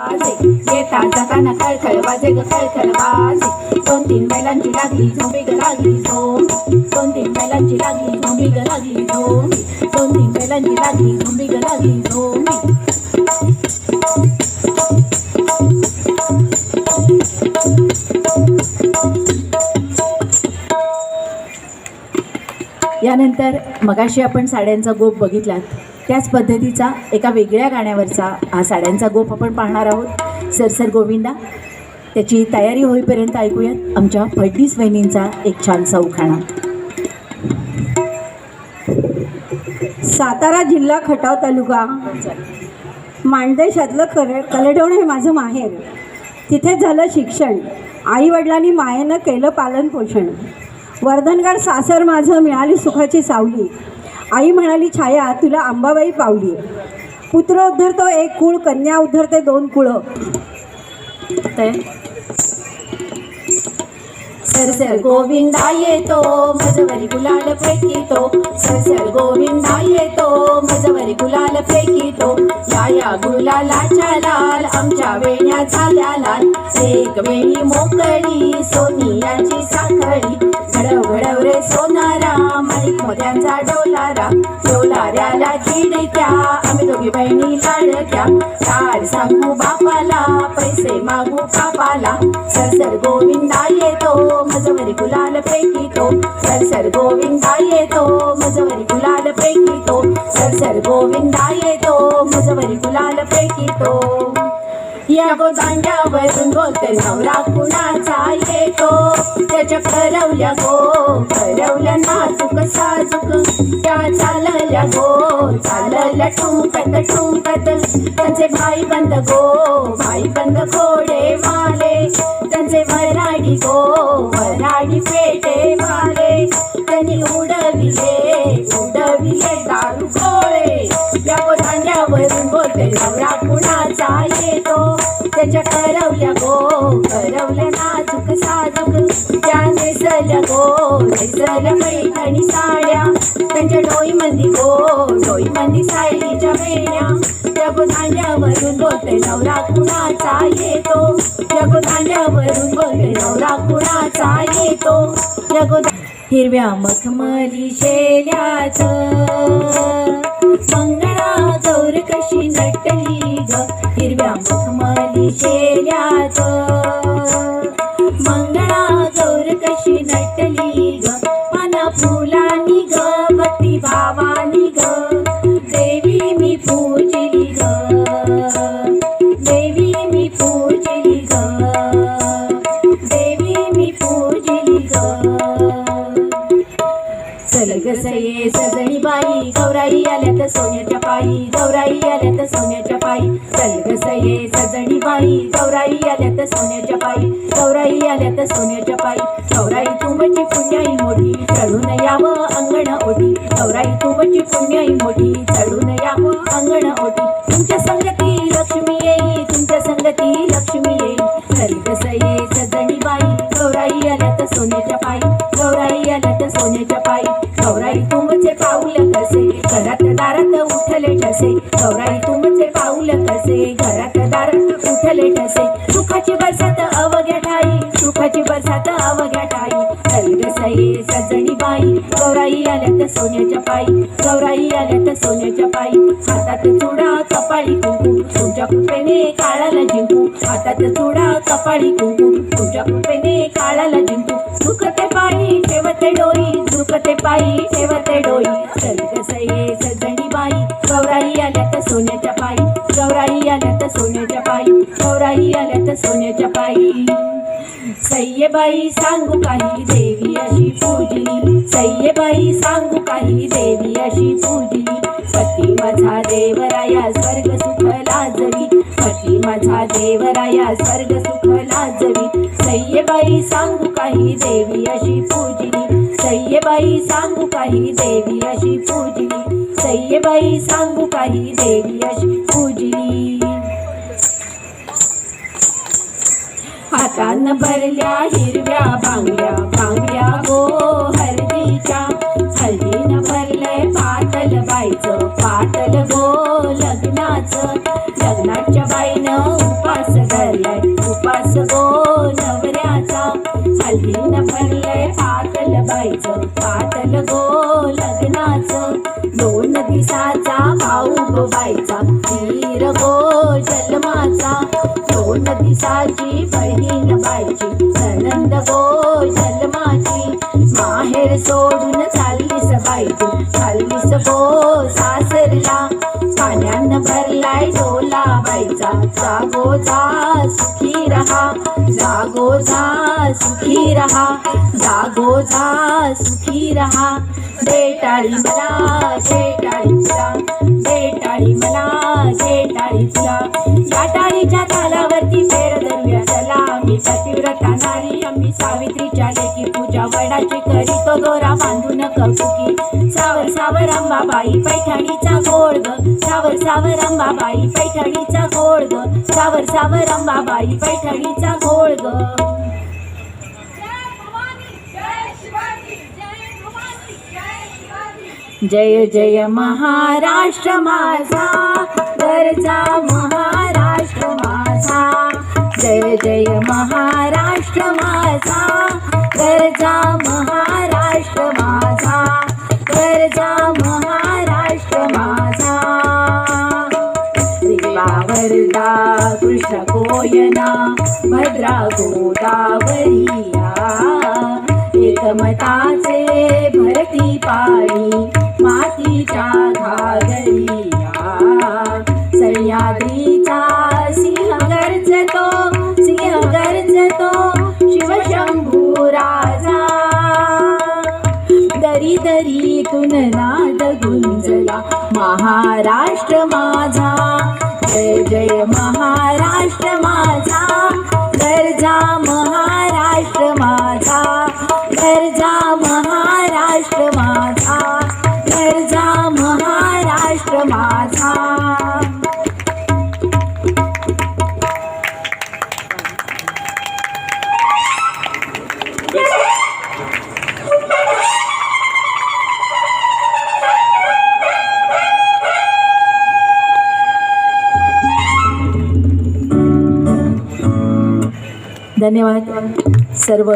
वाजे येता जाताना खळखळ वाजे ग खळखळ वाजे. दोन तीन बैलांची लागली झोंबी ग लागली झोंबी. दोन तीन बैलांची लागली झोंबी ग लागली झोंबी. दोन तीन बैलांची लागली झोंबी ग लागली झोंबी. यानंतर मगाशी आपण साड्यांचा गोप बघितलात. त्याच पद्धतीचा एका वेगळ्या गाण्यावरचा हा साड्यांचा गोप आपण पाहणार आहोत. सरसर गोविंदा त्याची तयारी होईपर्यंत ऐकूयात आमच्या फडणीस वहिनींचा एक छानसा उखाणा. सातारा जिल्हा खटाव तालुका माणदेशातलं खर कलडवण हे माझं माहेर. तिथे झालं शिक्षण. आईवडिलांनी मायेनं केलं पालनपोषण. वर्धनगड सासर माझं मिळाली सुखाची सावली. आई म्हणाली छाया तुला अंबाबाई पावली. पुत्र उद्धरतो एक कुळ कन्या उद्धरते दोन कुळ. सर सर गोविंदा येतो मजवरी गुलाल फेकितो. सरसर गोविंदा येतो मजवरी गुलाल फेकितो. या या गुलालाच्या लाल आमच्या वेण्या झाल्या लाल. एक वेणी मोकळी सोनियाची साखळी. घडव घडव रे सोनार. मोत्यांचा डोलारा डोलाऱ्याला खिडक्या आम्ही दोघी बहिणी लाडक्या काय सांगू बापाला पैसे मागू कापाला सरसर गोविंदा येतो मजवरी गुलाल फेकितो सरसर गोविंदा येतो मजवरी गुलाल फेकितो सरसर गोविंदा येतो मजवरी गुलाल फेकितो या गोदांड्यावरून बोलते नवरा कुणाचा येतो? त्याच्या करवल्या गो करवल्या नाजूक साजूक त्या चालल्या गो चालल्या ठुंकत ठुंकत त्यांचे भाई बंद गो भाई बंद घोडे माले त्यांचे वराडी गो वराडी पेटे माले त्यांनी उडविले गो पैठणी साड्या. त्यांच्या डोईमंदी गो डोईमंदी सायलीच्या वेण्या. त्या गोदांड्यावरून बोलते नवरा कुणाचा येतो? या गोदांड्यावरून बोलते नवरा कुणाचा येतो? या हिरव्या मखमली शेल्याच. मंगळा गौर कशी नटली ग. सोन्याच्या पायी गौराई आल्या तर सोन्याच्या पायी. चल सये सजणी बाई गौराई आल्या तर सोन्याच्या पायी. गौराई आल्या तर सोन्याच्या पायी. गौराई तुमची पुण्याई मोठी चढून यावं अंगण ओटी. गौराई तुमची पुण्याई मोठी चढून यावं अंगण ओटी. तुमच्या संगत सोन्याची बरसात अवघ्या ठाई सई सजणी बाई. गौराई आल्या तर सोन्याच्या पायी. गौराई आल्या तर सोन्याच्या पायी. हातात चुडा कपाळी कुंकू. तुमच्या कृपेने काळाला जिंकू. हातात चुडा कपाळी कुंकू. तुमच्या कृपेने काळाला जिंकू. झुकते पायी ठेवते डोई. झुकते पायी ठेवते डोई. गौराई आल्यात सोन्याच्या पायी. सय्यबाई सांगू काही देवी अशी पूजली. सय्यबाई सांगू काही देवी अशी पूजली. पती माझा देवराया स्वर्ग सुख लाजवी. पती माझा देवराया स्वर्ग सुख लाजवी. सय्यबाई सांगू काही देवी अशी पूजली. सय्यबाई सांगू काही देवी अशी पूजली. सय्यबाई सांगू काही देवी अशी पूजली. मन भरल्या हिरव्या बांगड्या बांगल्या गो हळदीच्या. हळदीनं भरले पाटल बाईच पातल गो लग्नाचं. लग्नाच्या बाईनं उपास धरलाय उपास गो नवऱ्याचा. हळदीनं भरले पाटल बाईच पातल गो भाऊ गो वीर गो जन्माचा. दोन दिसाची बहीण बायची ननंद गो जन्माची. माहेर सोडून चाललीस बायची तू चाललीस गो सासरला. पाण्यानं भरलाय डोला बायचा जागो जा सुखी रहा. जागो जा सुखी रहा. जागो जा सुखी रहा. बेटाळी मला बेटाळी मला. सावित्रीच्या लेखी पूजा वडाची करी तो दोरा बांधून कौतुकी. सावर सावर अंबाबाई पैठणीचा गोळ ग सावर सावर अंबाबाई पैठणीचा गोळ ग सावर सावर अंबाबाई पैठणीचा गोळ ग जय जय महाराष्ट्र माझा गरजा महाराष्ट्र माझा. जय जय महाराष्ट्र माझा. गरजा महाराष्ट्र माझा. गरजा महाराष्ट्र माझा. रेवा वरदा कृष्ण कोयना भद्रा गोदावरिया एकमताचे भरती पाणी दरी दरीतून नाद गुंजला. महाराष्ट्र माझा जय जय महाराष्ट्र माझा. गरजा महाराष्ट्र माझा धन्यवाद. सर्व